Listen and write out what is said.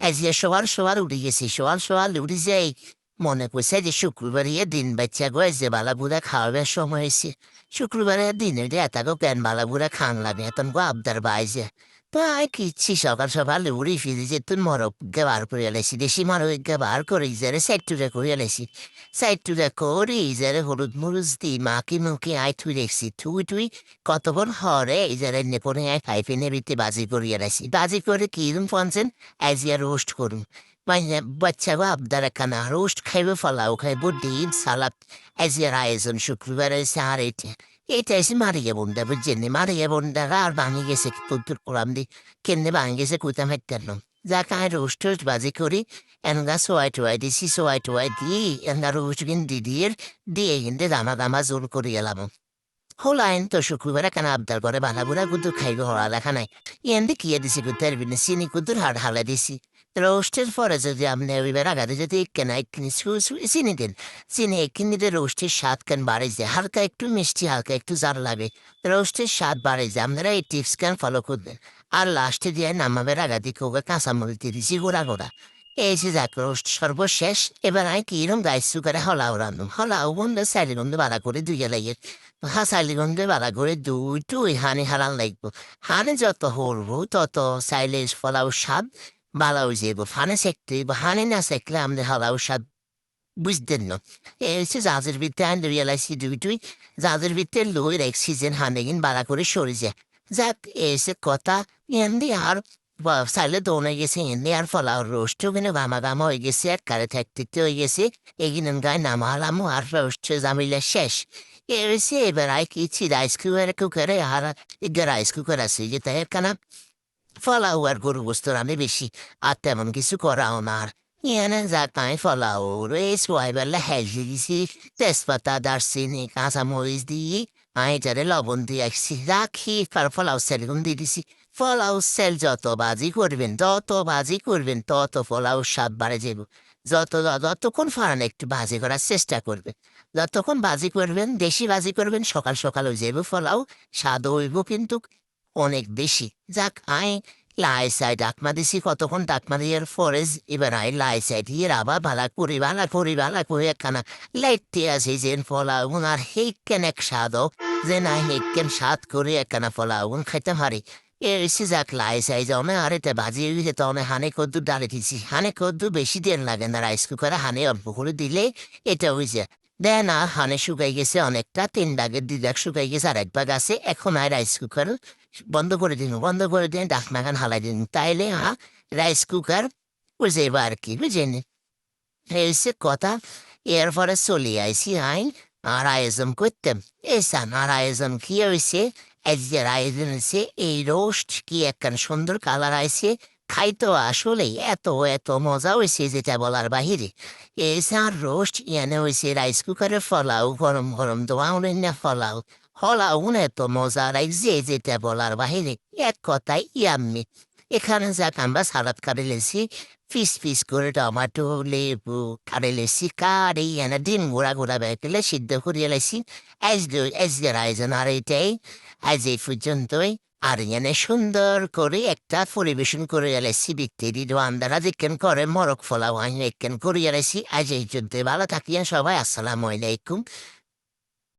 আজকে সবার সবার উঠে গেছি সবার সবার উঠে যাই মনে করছে যে শুক্রবারে দিন বাচ্চা গো যে বালাবুরা খাওয়াবার সময় হয়েছে শুক্রবারের দিনে যে এত প্যান বালাবুরা খান লাগে এতন গো আবদার আয় কিচ্ছি, সকাল সকাল উড়ি ফিরে যে তুই মরক বার করে এলাইছি দেশি মরক বার করে ইজারে, সাইড টুরে করে এলাইছি সাইড টুরে করে ইজারে হলুদ মরুচ দি মাকে মুখে আয় তুই দেখছি তুই তুই কতক্ষণ হরে ইজারে নেপনে আয় ফাইফে নেবিতে বাজি করে এলাইছি বাজি করে কিরম পঞ্চেন? আজিয়া রোস্ট করুন মানে বাচ্চা গো আবদার খানা রোস্ট খাইবে, ফলাও খাইব, ডিম, সালাদ। আজিয়ার আয়োজন শুক্রবারে সার এটা এটা এসে মারিয়ে বোনটা বুঝছেন মারিয়ে বোনটা আর ভাঙে গেছে পুতুর কোলাম দি কেমনে ভাঙে গেছে কুতাম হেঁটানো যাকে আমি রোস্ট টোস্ট বাজি করি এনগা সোয়াই টোয়াই দিছি সোয়াই টোয়াই দিয়ে এনগা রোস্ট কিন দি দিয়ে কিন্তু দামা দামা জোর করে এলাম হোলাইন তো শুক্রবারে কেন আবদার করে বানাবুরা কুদুর খাইবে হওয়া লেখা নাই এনদি কিয়ে দিছি কুতার বিনে চিনি কুদুর হাড় হালা দিছি রোস্টের পরে যদি আপনি এবার আগাতে যদি কেনা একখানি চিনি দিন চিনি একখানি দিয়ে রোস্টের স্বাদ কেন বাড়ে যায় হালকা একটু মিষ্টি হালকা একটু জার লাগে রোস্টের স্বাদ বাড়ে যায় আপনারা এই টিপস কেন ফলো করবেন আর লাস্টে দিয়ে নামাবের আগাতে কোকে কাঁচামরিচ দিয়ে দিছি গোড়া গোড়া এই যে যাক রোস্ট সর্বশেষ এবার আমি কিরম গাইস সুগারে হলাও রান্ধুম হলাও বন্ধু চাইলি বন্ধু বাড়া করে দুইয়া লাগে চাইলি বন্ধু বাড়া করে দুই দুই হানি হারান লাগবো হানে যত হরবো তত চাইলে ফলাও স্বাদ ভালো যাব ফানে সেকতে বা হানে না সেকলে আমাদের হালাও স্বাদ বুঝতেন না এসে জাহাজের ভিতরে আনলে রিয়েলাইসি দুই তুই জাহাজের ভিতরে লোয়ের এক সিজন হানে গিন বাড়া করে সরে যায় যাক এসে কথা এমনি আর চাইলে দৌড়ে গেছে এমনি আর ফলাও রোস্ট ওখানে গামা গামা হয়ে গেছে এক কারে থাকতে হয়ে গেছে এগিন গায়ে নামা হালামো আর রোস্ট জামিলা ফলাও আর গরু বস্তু রানে বেশি আর তেমন কিছু করাও না আর ইয়ানে যাকাই ফলাও রে সোয়াইবেলা হেলদি দিছি তেজপাতা দারচিনি কাঁচামরিচ দিয়ে আইটারে লবণ দিয়ে আসছি রাখি আর ফলাও সেলগুন দিয়ে দিছি ফলাও সেল যত বাজি করবেন যত বাজি করবেন তত ফলাও স্বাদ বাড়ে যাব যত যতক্ষণ ফারান একটু বাজি করার চেষ্টা করবে যতক্ষণ বাজি করবেন দেশি বাজি করবেন সকাল সকাল হয়ে যাবে ফলাও স্বাদ হইব কিন্তু অনেক বেশি। যাক আই লাই সাইড ডাকমা দিছি কতক্ষণ ডাকমা দিয়ে ফরেজ? এবার আই লাই সাইড ইয়ে আবার ভালা করি ভালা করি ভালা করে একখানা লাইটতে আছে যে ফলা আর হেকেন এক স্বাদ যে না হেকেন স্বাদ করে একখানা ফলা উন খাইতে পারি। এসে যাক লাই সাই জমে আর এটা বাজিয়ে দিতে তখন হানে কদ্দু ডালে দিছি। হানে কদ্দু বেশি দেন লাগে না, রাইস কুকারে হানে অল্প করে দিলে এটা হয়েছে দেন আর হানে শুকাই গেছে অনেকটা তিন দাগের দুই দাগ শুকাই গেছে আর এক ভাগ আছে এখন আর রাইস কুকার বন্ধ করে দিন বন্ধ করে দিন ডাক মাখান হালাই দিন তাইলে হা রাইস কুকার বুঝে আর কি বুঝেন এসে কথা এরপরে চলে আইসি আইন আর আয়োজন করতাম এসান আর আয়োজন কি হয়েছে আজকের আয়োজন হয়েছে এই রোস্ট কি একখান সুন্দর কালার আইছে খাইতো আসলেই এত এত মজা হয়েছে যেটা বলার বাহিরে। এসার রোস্ট এনে হয়েছে রাইস কুকারে ফলাও, গরম গরম দোয়া না ফলাও। হলাও এত মজা রাইছে যেটা বলার বাহিরে, এক কথায় ইয়াম্মি। এখানে যাক, আমরা সালাদ কাটে লেছি, পিস পিস করে টমাটো, লেবু কাটে লেছি এনে ডিম গোড়া গোড়া বেঁকেলে সিদ্ধ করিয়ে লেছি। এজ এজ আয়োজন আর এটাই, আজ এই পর্যন্তই। আর এনে সুন্দর করে একটা পরিবেশন করে এলেছি বিক্রি দোয়ান্দারা দেখেন করে, মরক ফলা ওয়াইন একেন করে এলেছি আজ এই যুদ্ধে ভালো থাকিয়া সবাই, আসসালামু আলাইকুম।